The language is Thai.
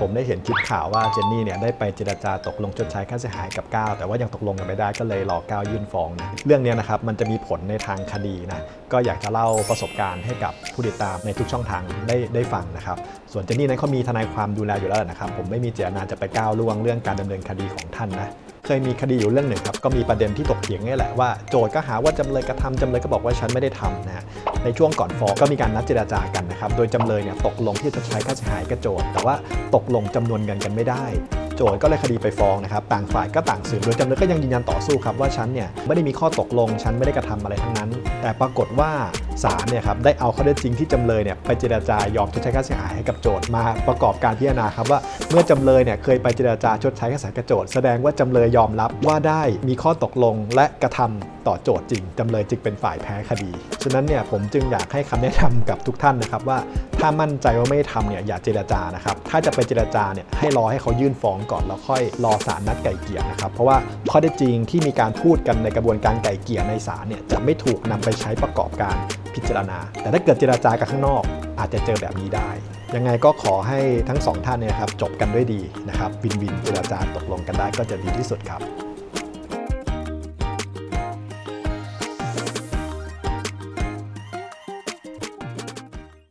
ผมได้เห็นคลิปข่าวว่าเจนนี่เนี่ยได้ไปเจรจาตกลงชดใช้ค่าเสียหายกับก้าวแต่ว่ายังตกลงกันไม่ได้ก็เลยรอก้าวยื่นฟ้องนะเรื่องนี้นะครับมันจะมีผลในทางคดีนะก็อยากจะเล่าประสบการณ์ให้กับผู้ติดตามในทุกช่องทางได้ได้ฟังนะครับส่วนเจนนี่นั้นเขามีทนายความดูแลอยู่แล้วนะครับผมไม่มีเจตนาจะไปก้าวล่วงเรื่องการดำเนินคดีของท่านนะ เคยมีคดีอยู่เรื่องหนึ่งครับก็มีประเด็นที่ตกเถียงนี่แหละว่าโจทย์ก็หาว่าจำเลยกระทำจำเลยก็บอกว่าฉันไม่ได้ทำนะฮะในช่วงก่อนฟ้องก็มีการนัดเจรจากันนะครับโดยจำเลยเนี่ยตกลงที่จะใช้ค่าเสียหายกับโจทย์ แต่ว่าตกลงจำนวนเงินกันไม่ได้ โจทย์ก็เลยคดีไปฟ้องนะครับต่างฝ่ายก็ต่างสืบโดยจำเลยก็ยังยืนยันต่อสู้ครับว่าฉันเนี่ยไม่ได้มีข้อตกลงฉันไม่ได้กระทำอะไรทั้งนั้น แต่ปรากฏว่า ศาลเนี่ยครับได้เอาข้อเท็จจริงที่จำเลยเนี่ยไปเจรจายอมชดใช้ค่าเสียหายให้กับโจทย์มาประกอบการพิจารณาครับว่าเมื่อจำเลยเนี่ยเคยไปเจรจาชดใช้ค่าเสียหายกับโจทย์แสดงว่าจำเลยยอมรับว่าได้มีข้อตกลงและกระทำต่อโจทย์จริงจำเลยจึงเป็นฝ่ายแพ้คดี ฉะนั้นเนี่ยผมจึงอยากให้คำแนะนำกับทุกท่านนะครับว่าถ้ามั่นใจว่าไม่ทำเนี่ยอย่าเจรจานะครับถ้าจะไปเจรจาเนี่ยให้รอให้เขายื่นฟ้องก่อนแล้วค่อยรอศาลนัดไก่เกลี่ยนะครับเพราะว่าข้อได้จริงที่มีการพูดกันในกระบวนการไก่เกลี่ยในศาลเนี่ยจะไม่ถูกนำไปใช้ประกอบการ พิจารณา แต่ถ้าเกิดเจรจากับข้างนอก อาจจะเจอแบบนี้ได้ ยังไงก็ขอให้ทั้งสองท่านเนี่ยครับจบกันด้วยดีนะครับวินวินเจรจาตกลงกันได้ก็จะดีที่สุดครับ